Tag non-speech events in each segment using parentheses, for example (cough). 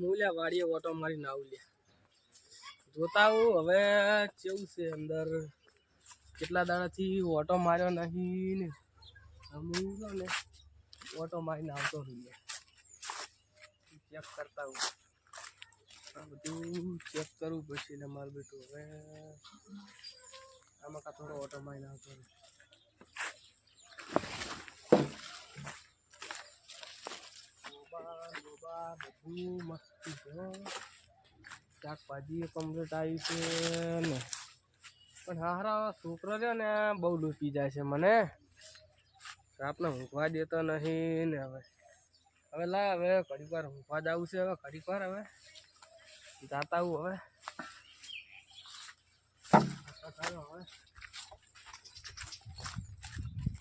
મૂલ્યા વાડીએ ઓટો મારી ના લ્યા જોતા હું હવે કેવું છે અંદર? કેટલા દાડાથી ઓટો માર્યો નહીં ને? હું ને ઓટો મારીને આવતો રહીએ ચેક કરતા હું બધું ચેક કરવું પડશે ને મારું બેટું. હવે આમાં કાં થોડો ઓટો મારીને આવતો રહે. બધું મસ્તી છે. શાકભાજી કમ્પ્લીટ આવી છે ને પણ હારા છોકરો છે ને બહુ લૂંટી જાય છે મને આપણે ઊંઘવા દેતો નહીં ને હવે હવે લા હવે ઘડીક વાર ઊંઘવા જવું છે હવે ઘડીક વાર હવે જાતા આવું હવે હવે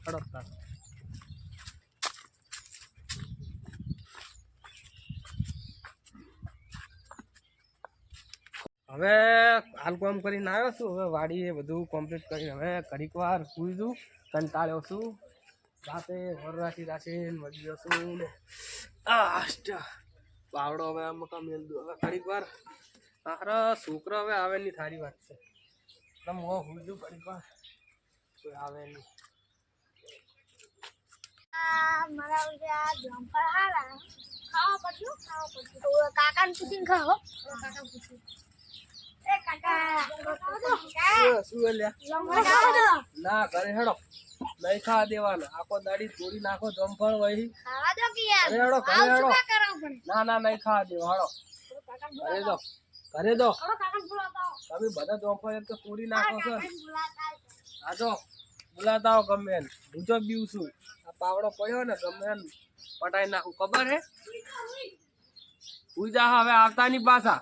હડક હવે હાલ કામ કરીને આવ્યો છું. હવે વાડીએ બધું કમ્પ્લીટ કરીને હવે ઘડીક વાર સૂઈ છું કંટાળ્યો છું. રાતે વર રાખી રાખીને મળી ગયો છું ને. પાવડો હવે આમ કામ મેલ હવે ઘડીક વાર આખરે છોકરો હવે આવે નહીં સારી વાત છે. એટલે હું છું ઘડીક વાર. કોઈ આવે નહીં. મારા ઉજા હારા. ખાવા પડ્યું ખાવા પડ્યું કાકાને પૂછીને ખાઓ કાકા પૂછી ના ઘરે હેડો નહીં ખાવા દેવાના આખો દાડી તોડી નાખો જમફળ વહી ઘરે હેડો ઘરે હેડો ના ના નહીં ખાવા દેવા ઘરે દો ઘરે બધા જમફળ તો તોડી નાખો છો આ જો બોલાતા ગમે એને હું જો આ પાવડો પડ્યો ને ગમે એને પટાઈ નાખું ખબર હે પૂજા જા હવે આવતા ની પાછા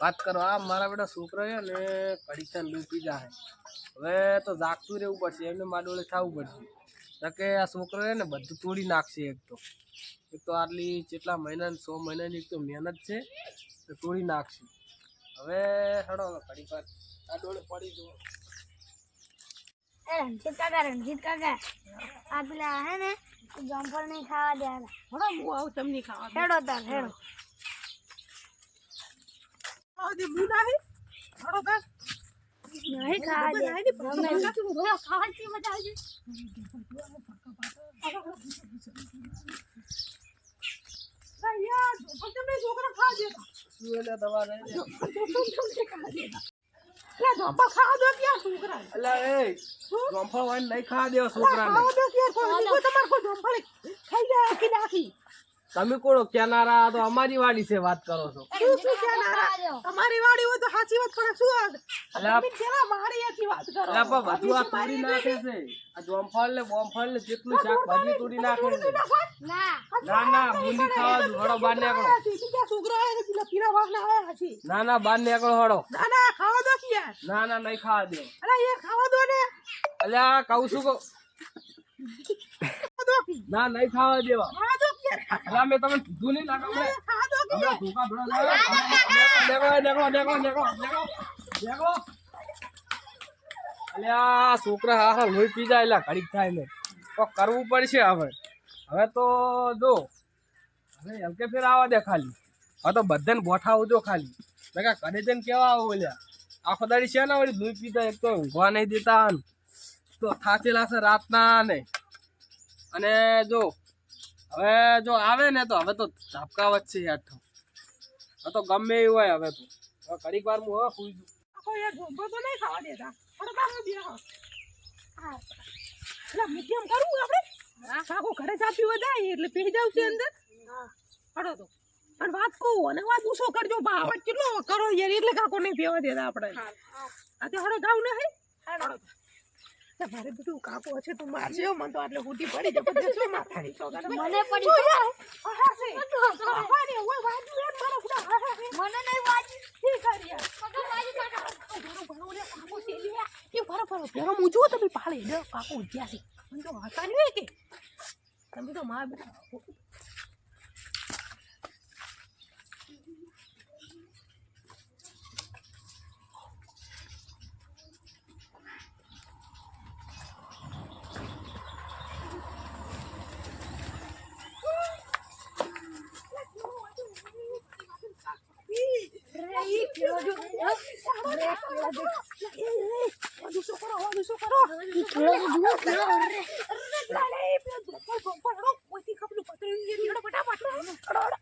વાત કરો આ મારા બેટા છોકરો છે ને પરીક્ષા લૂપી જાય હવે તો જાગતું રહેવું પડશે એમને માડોળે થવું પડશે. કે આ છોકરો છે ને બધું તોડી નાખશે એક તો. એક તો આટલી કેટલા મહિના સો મહિનાની એક તો મહેનત છે તો તોડી નાખશે. હવે હડો ઘડી પર આ ડોળે પડી જુઓ. રણજીત કાકા રણજીત કાકા. આ પેલા હે ને જમ્પર નહીં ખાવા દેવાના. હડો હું આવું તમને ખાવા હેડો તાર હેડો. છોકરા ખાવા દો છોકરા ખાઈ જાય આખી નાખી તમે કોણ કેનારા તો અમારી વાડી છે વાત કરો છો. શું શું છે નારા? ખાવા દો તમારી વાડી હોય તો સાચી વાત પણ શું વાત? અલા તમે પેલા વાડીએથી વાત કરો? અલા પણ બધું આ તોડી નાખે છે. આ જોમફળ ને બોમફળ ને જેટલું શાકભાજી તોડી નાખે છે. ના. ના ના બુંદી ખાવા દો હડો બાર નીકળો. બીજા છોકરા આવે છે, પીરા પીળા વાઘના આવે છે. ના ના બાર નીકળો હડો ના ના ખાવા દો કે ના ના નહીં ખાવા દો. અરે એ ખાવા દો ને. અલ્યા કહું છું કે. ના નહીં ખાવા દેવા. ખાવા દો અલા મેં તમને કીધું નહીં ખાવા કે ધોકા. અલ્યા છોકરા હા હા લોહી પી જાય એલા ઘડીક થાય ને. તો કરવું પડશે હવે. હવે તો જો હવે હલકે ફેર આવવા દે ખાલી. હવે તો બધાને બોઠાવજો ખાલી. મેં કા ઘરે જઈને કેવા આવું બોલ્યા આખો દાડી છે ને વળી લોહી પીતા એક તો ઊંઘવા નહીં દેતા તો થાચેલા છે રાતના ને. અને જો હવે જો આવે ને તો હવે તો ઝાપકા વચ્ચે યાદ તો. હવે તો ગમે એવું હોય હવે તો. હવે ઘડીક વાર હું હવે સુઈ જઉં. આખો યાર તો નહીં ખાવા દેતા. હા. એટલે મીઠી કેમ કરવું આપણે? કાકો ઘરે ચાપી વધાય એટલે પી જાવ છે અંદર. હડો તો. પણ વાત કહું અને વાત પૂછો કરજો. અવાજ કેટલો કરો યાર એટલે કાકો નહીં પીવા દેતા આપણે. અત્યારે તે હડો ગાવ ને હે. હડો તો. તે મારે બધું કાકો છે તો મારજો. મને તો આટલે ઉઠી પડી જાય પછી શું માથાની ચોગાડ મને પડી. મને નહીં વાજી ઠીક કરી. એ ફરો ફરો પેલો હું જુઓ તમે પાળે લે કાકો ઉઠ્યા છે. મને તો હતા નહીં કે? તમે તો બેટા રે ઈ પેલો જો રે પેલો જો વધુ શું કરો વધુ શું કરો ઈ પેલો જો જુઓ પેલો રે અરે એ પેલો ધોકો ધોકો રડો કોઈથી ખપલું પતરી એ રડો ફટાફટ રડો રડો રડો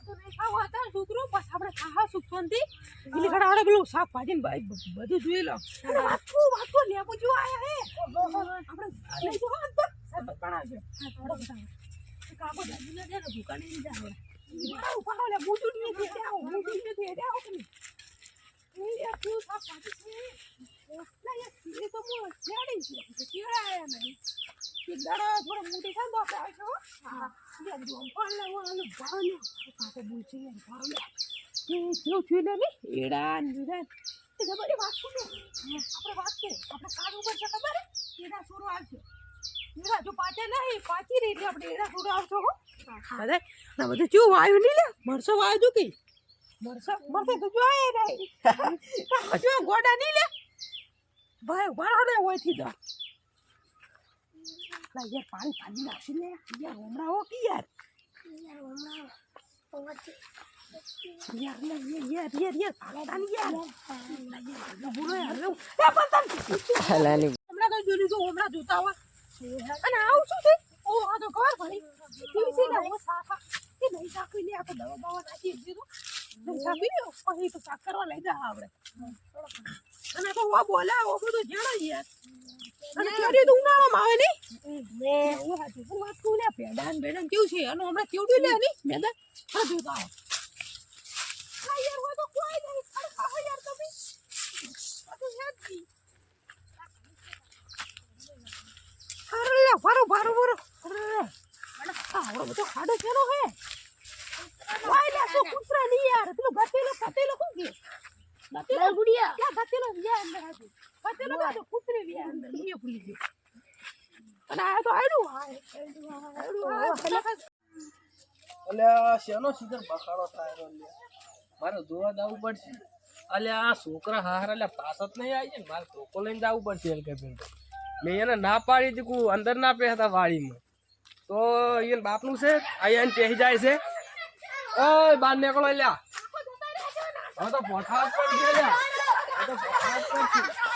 તો નહીં ખાવા હતા છોકરો બસ આપણે ખાહા સુખવંતી એટલે ઘણા આપણે પેલું ને બધું જોઈ લો વાતકો વાતકો લેબુ જો આયા હે આપણે દે ને દુકાને ની જા હવે ઉપાડો લે બુજુ ની દે આવો બુજુ ની દે દે આવો તમે એ યાર તું શાકભાજી છે ના યાર એ તો હું શેરડી છે કે કેળા આયા નહીં એક દાડો થોડો મોટી થાય તો આપણે આવશો હા યાર જો પણ લેવાનું ભાવનું કાકો બોલશે યાર ભાવ લે એ કેવું થયું લે ને એડા ને જુદા એ ખબર વાત કોને આપણે વાત કે આપણે કામ ઉપર છે ખબર હે? એડા સોરો આવશે એડા બધા ના બધું કેવું વાયુ નહીં લે? મરસો વાયુ તું કઈ? મરસો મરસો તો જો આય નહીં. (laughs) જો ગોડા નહીં લે? ભાઈ ઊભા ને ઓયથી દો. લા યાર પાણી પાણી નાખી લે યાર હમણાં હો કી યાર? યાર હમણાં યાર યાર યાર યાર યાર. પાણી પાણી યાર લા યાર બોલો યાર એ બંધન લાલી હમણાં કઈ જોઈ લીધું હમણાં જોતા હોય. અને આવું શું છે ઓ આ તો ખબર પડી કેવી છે ને ઓ સાફા એ નહીં દવા દવા નાખી દીધું. સાફી લે પછી તો સાફ કરવા લઈ જા આપણે. અને તો ઓ બોલા ઓ બધું જાણે યાર. અને કેરી તો ઉનાળામાં આવે નહીં? મે. ઓ હાથી પણ વાત કહું લે પેડાન બેડાન કેવું છે? અને હમણાં કેવડું લે નહીં? મેદાન? હા તો આવો. હા યાર તો કોઈ નહીં. યાર તમે. યાદ અરે ફારો ફારો ફારો અરે બધો ખાડો કેનો હે સો કૂતરા નહીં યાર. પેલો ગતેલો ગતેલો કોણ કે? ગતેલો ગુડિયા. ક્યાં ગતેલો વ્યા અંદર હાજુ ગતેલો તો કૂતરી વ્યા અંદર. ઈએ ભૂલી ગઈ અને આ તો આયડું. આ આયડું આ પેલા અલ્યા શેનો સીધો બખાડો થાય મારે જોવા જવું પડશે. અલ્યા આ છોકરા હાર અલ્યા પાસ જ નહીં આવી ને? મારે ધોકો લઈને જવું પડશે એમ કે પેલું મેં એને ના પાડી દીધું અંદર ના પહેતા વાડીમાં. તો એને બાપનું છે અહીંયા પહેરી જાય છે. ઓય બહાર નીકળો લ્યા હવે તો પોઠા જ પડશે લ્યા હવે તો પોઠા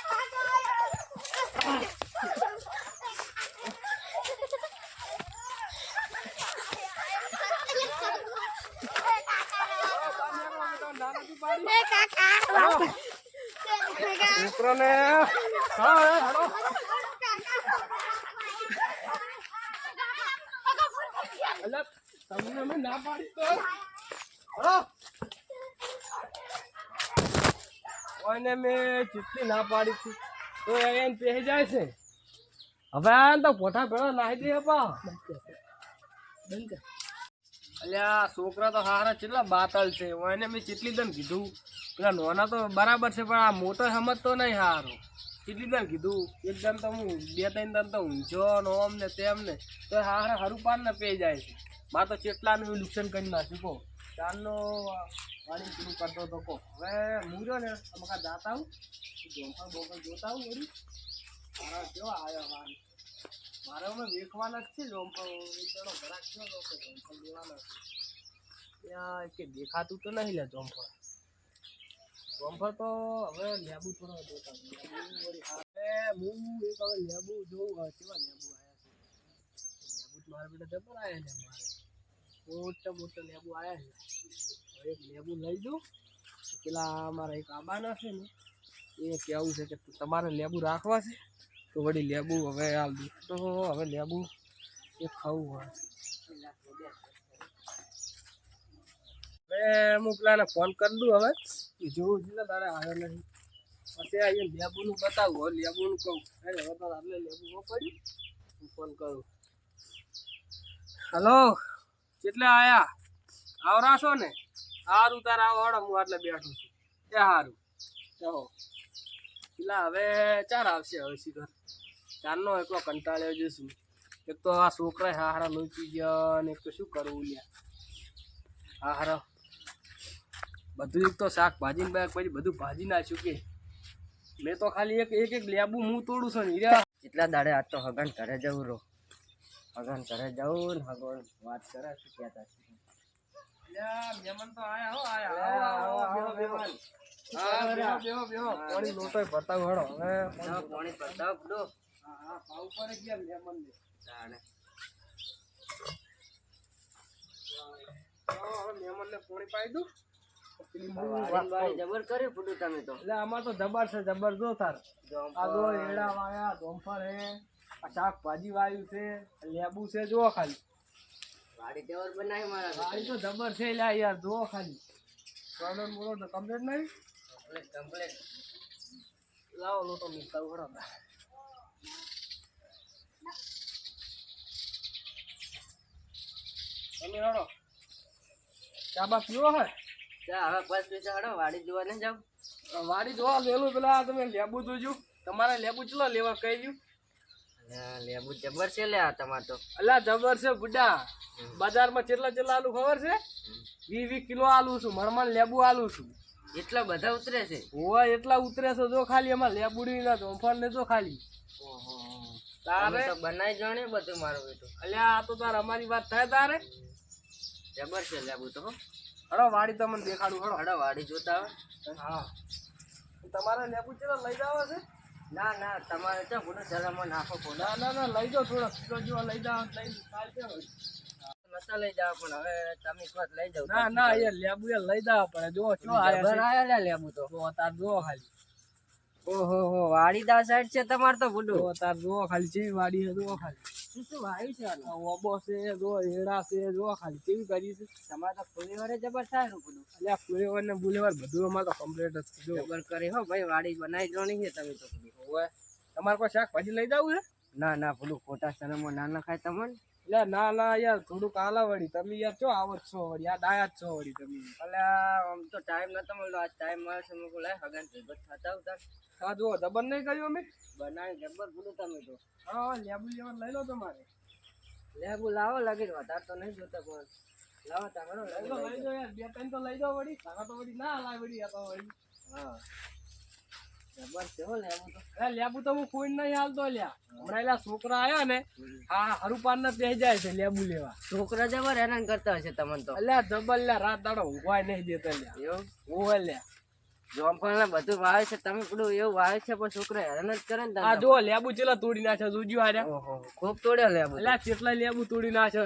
મે કાકા છોકરાને હા હેડો અલ્યા તમને મેં ના પાડી તો. કોઈને મેં ચીટલી ના પાડી હતી. તો એને પહેરી જાય છે હવે આ તો પોઠા ભેળો નાહી દે પા અલ્યા છોકરા તો હારા કેટલા બાતલ છે. એને મેં ચીટલી દન કીધું. પેલા નોના તો બરાબર છે પણ આ મોટો સમજતો નહીં હારો. કેટલી દન કીધું એક દન તો હું, બે, ત્રણ દાન તો ઊંઝો નો અમને ને તેમ ને, તો હારે હારું પાન ને પે જાય છે. મારે તો ચેટલાનું નુકસાન કરી નાખ્યું, કહો. ચારનો વાણી પૂરું કરતો તો કહો. હવે હું રહ્યો ને અમારા જાતા આવું જોંફળ બોફળ જોતા આવું વળી? મારા કેવો આવ્યો વાર મારે અમે વેચવાના જ છે જણો ઘરાક કે જોંફળ લેવાના છે. ત્યાં કે દેખાતું તો નહીં લે જોંફળ જોંફળ તો હવે લેબુ થોડો હતો હું એક હવે લેબુ જોઉં, હવે કેવા લેબુ આવ્યા છે? લેબુ મારા બેટા જબર આવ્યા છે મારે. મોટા મોટા લેબુ આવ્યા છે. હવે એક લેબુ લઈ દઉં પેલા અમારા એક આબાના છે ને, એ કહેવું છે કે તમારે લેબુ રાખવા છે? તો વળી લેબુ હવે હાલ દઉં તો હવે લેબુ એ ખાવું હોય. હવે હું પેલાને ફોન કરી દઉં હવે. જોવું છે તારે આવ્યો નહીં પછી લેબુનું બતાવું. હવે લેબુનું કહું. અરે, હવે તો આપણે લેબુ ન પડ્યું. હું ફોન કરું. હલો કેટલે આયા? આવરાશો ને? સારું તારે આવડો હું આટલે બેઠો છું. એ સારું ચાલો પેલા હવે ચાર આવશે હવે સીધો. ચારનો એકલો કંટાળ્યો જઈશું. એક તો આ છોકરા હારા પી ગયા ને એક તો શું કરવું લ્યા? હારા બધું એક તો શાકભાજી ને પછી બધું ભાજી નાખ્યું કે મેં તો ખાલી એક એક એક લેબુ હું તોડું છું ને કેટલા દાડે આજ તો હગન ઘરે જવું રો હગન ઘરે જવું ને હગન વાત કરે શું કહેતા મહેમાન તો આયા હો, આયા. આવો, આવો. હવે પડો હા, હા, ભાવ ગયા. તાણે પાણી પાઈ દઉં. જબર કર્યું પડું તમે તો. એટલે આમાં તો જબર છે જબર જો તાર. આ જો એડા વાયા ધોમફળ હે શાકભાજી વાયું છે લેબુ છે જો ખાલી. વાડી જબર બનાવી મારા ગાડી તો જબર છે લ્યા યાર જો ખાલી. સોનો બોલો તો કમ્પ્લીટ નહીં? કમ્પ્લેટ કમ્પ્લેટ લાવો લોટો મિલતા ઉડો તમે હડો ચા બા પીવો હે? હવે બસ પૈસા હડો વાડી જોવા ને જાવ વાડી જોવા લેલું પેલા તમે લેબુ જોજો. તમારે લેબુ ચલો લેવા કહી દઉં લેબુ જબર છે લે તમાર તો. અલા જબર છે બુડા. બજારમાં કેટલા કેટલા આલુ ખબર છે? વી વી કિલો આલુ છું મણમણ લેબુ આલુ છું. એટલા બધા ઉતરે છે? હોવા એટલા ઉતરે છે જો ખાલી એમાં લેબુડી ના ધોંફળ ને જો ખાલી. તારે? તો બનાવી જાણે બધું મારું બેટું અલ્યા આ તો તાર અમારી વાત થાય તારે. જબર છે લેબુ તો હો. હડો વાડી તો મને દેખાડું. હડો હડો વાડી જોતા હા. તમારે લેબુ છે લઈ જાવ છે? ના ના તમારે તો જરા મને નાખો પોલા ના ના ના લઈ જાઓ થોડો કિલો જેવા લઈ જાવ લઈ ચાલશે. નતા લઈ જાવ પણ હવે તમે કહો લઈ જાવ ના ના એ લેબુ એ લઈ જાવ પણ જો જબર આયા લે લેબુ તો. છે જો તાર જો ખાલી. ઓહો હો વાડીદા સાઈડ છે તમારે તો બોલો જો તાર જો ખાલી છે વાડી છે જો ખાલી. શું છે ઓબો છે જો એડા છે જો ખાલી કેવી કરી છે. તમારે તો ફૂલી જબર થાય ને બધું. અલ્યા ફુલેવર ને બુલેવર બધું અમારે તો કમ્પ્લીટ જ જબર કરે હો ભાઈ વાડી બનાવી દેવાની છે તમે તો. બધું તમારે કોઈ શાકભાજી લઈ જવું છે? ના ના પેલું ખોટા શરમમાં ના નખાય તમને? એટલે ના ના યાર થોડુંક આલા વળી તમે યાર ચો આવો છો વળી. આ ડાયા છો વળી તમે. એટલે આમ તો ટાઈમ નતો મળ્યો આજ ટાઈમ મળે છે. મુકું લાય હગન ભેગો થતા ઉતાર હા જુઓ જબર નહીં કર્યું અમે? બનાવી જબર ભૂલું તમે તો. હા લેબુ લેવા લઈ લો તમારે. લેબુ લાવો લાગી વધારે તો નહીં જોતા પણ લાવો તમારો લઈ લો લઈ લો. યાર. બે ત્રણ તો લઈ જાઓ વળી. કાકા તો વળી ના લાય વળી આ તો વળી. હો. લેબુ તો હું કોઈ નહીં હાલતો લ્યા હમણાં એલા છોકરા આયા ને હા હરુપાન ના જાય છે લેબુ લેવા. છોકરા જબર હેરાન કરતા હશે તમને તો. અલ્યા જબર લ્યા રાત દાડો ઊંઘવાય નહીં દેતા લ્યા એવું? ઓવે લ્યા જોમફળ બધું વાવે છે તમે પેલું એવું વાવે છે પણ છોકરા હેરાન જ કરે ને આ જો લેબુ ચેલા તોડી નાખે જોજો આર્યા ખૂબ તોડ્યા લેબુ કેટલા લેબુ તોડી નાખે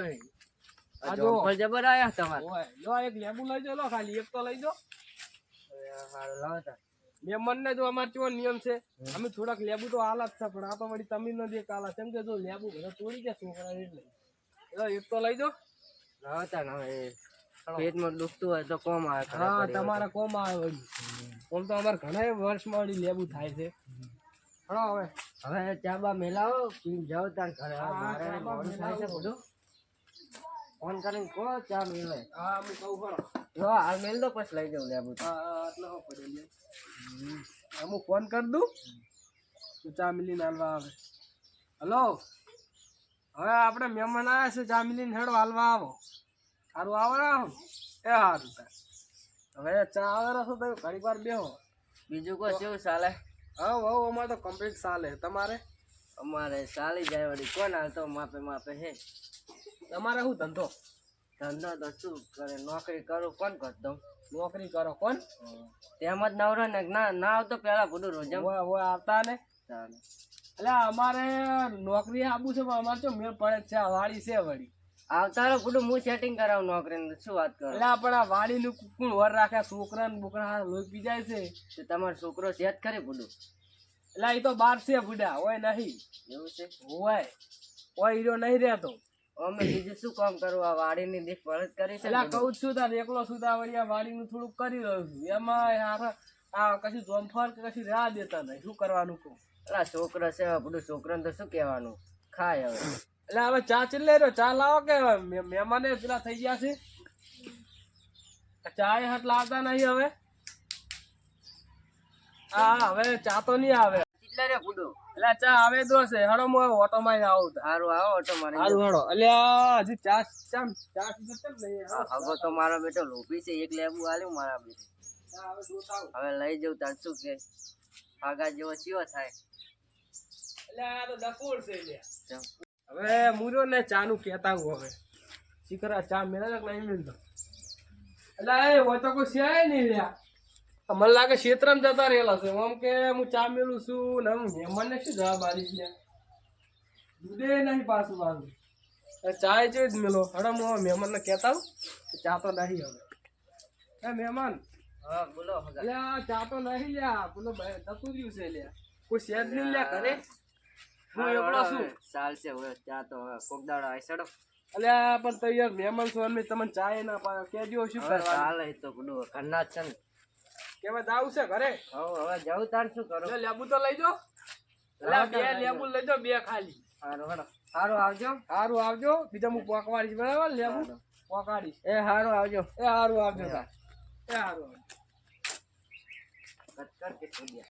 આ જો. જબર આયા તમારે. લો એક લેબુ લઈ જો લો ખાલી એક તો લઈ જો. હારું લાવો તાર. ને જો અમાર કેવો નિયમ છે અમે થોડાક લેબુ તો હાલત છે પણ આ તો વળી તમે ન દે કાલા કેમ કે જો લેબુ બધા તોડી ગયા છોકરા એટલે. એક તો લઈ દો. લાવો તાર ને હવે પેટમાં દુખતું હોય તો કોમ આવે હા તમારા કોમ આવે વળી. કોમ તો અમારે ઘણા વર્ષમાં વળી લેબુ થાય છે. હા હવે. હવે ચા બા મેલાવો પી જાઓ તાર ઘરે. મારે મોડું થાય છે. બધું. ફોન કરીને કહો ચા મેળવે હા અમે કહું ખરો જો હાલ મેલ દો પછી લઈ જાઉં લેબુ હા હા, આટલો હો પડે લે. હું ફોન કરી દઉં? તો ચા મિલીને હાલવા આવે. હલો? હવે આપણે મહેમાન આવ્યા છે ચા મિલીને હેડો હાલવા આવો. સારું આવો ને? એ સારું હવે ચા આવે તો તમે ઘણી વાર બેહો. બીજું કોઈ કેવું ચાલે? હા હવ અમારે તો કમ્પ્લીટ ચાલે. તમારે? અમારે ચાલી જાય વળી. કોણ હાલતો? માપે માપે હે. તમારે શું ધંધો? ધંધો તો શું કરે? નોકરી કરું કોણ કરતો? નોકરી કરો કોણ? તેમ જ નવરો ને ના ના આવતો પેલા બધું રોજમ આવતા ને. એટલે અમારે નોકરી આપવું છે પણ અમારે તો મેળ પડે છે વાડી છે વળી. આવતારો બધું હું સેટિંગ કરાવું નોકરી શું વાત કરો? એટલે પણ આ વાડીનું કુકુણ વર રાખે છોકરા ને બોકરા લોહી પી જાય છે. તો તમારો છોકરો સેટ કરે બધું એટલે એ તો બાર છે બુડા હોય નહીં. એવું છે? હોય. હોય હીરો નહીં રહેતો. અમે બીજું શું કામ કરવું આ વાડીની દેખભાળ જ કરી છે કહું છું તાર એકલો સુધા વળી આ વાડીનું થોડુંક કરી રહ્યો છું. એમાં આ કશું જોમફળ કે કશું રાહ દેતા નહીં. શું કરવાનું કહું? એટલે છોકરો છે બધું છોકરાને તો શું કહેવાનું? ખાય હવે. એટલે હવે ચા ચીલે રહ્યો. ચા લાવો કે મહેમાને પેલા થઈ ગયા છે. ચા હાથ લાવતા નહીં હવે. હા હવે ચા તો નહીં આવે. કેટલા રે બધું એટલે ચા આવે તો છે. હડો હું ઓટો માં આવું. સારું આવો ઓટો મારી હારું હડો અલ્યા હજી ચા ચામ ચા હવે તો મારો બેટો લોભી છે. એક લેબુ આલ્યું મારા બેટો. હવે લઈ જવું તાર શું કે? આગા જેવો ચીવો થાય. એટલે આ તો ડફોળ છે હવે મુરો ને ચા નું કેતા હું હવે. શીખરા ચા મેળા નહીં મિલતો એટલે એ હોય તો કોઈ છે નહીં લ્યા મને લાગે ક્ષેત્રમાં જતા રહેલા છે. આમ કે હું ચા મેલું છું ને હું મહેમાનને શું જવાબ લ્યા? દૂધે નહીં પાછું પાછું ચા જ જ મેલો. હડે હું મહેમાનને કહેતા ચા તો નહીં હવે. હે મહેમાન. હા બોલો ચા તો નહીં લ્યા. બોલો જતું રહ્યું છે લ્યા. કોઈ શેર નહીં લ્યા ઘરે? હું છું. ચાલશે હવે ચા તો કોક દાડો આવી સડો અલ્યા પણ તૈયાર મહેમાન છો તમને ચા ના પાડે. કેજો શું હવે કરવાનું? ચાલે તો પેલું ઘરના છે ને. કે હવે જાવું છે ઘરે? હવે હવે જવું તાર શું કરો? લેબુ તો લઈ જો. બે લેબુ લઈ જો બે ખાલી. સારું આવજો. સારું આવજો. બીજા હું પોકવાડીશ બરાબર? લેબુ? પોકાડીશ એ સારું આવજો. એ સારું આવજો એ સારું આવજો. કટ કે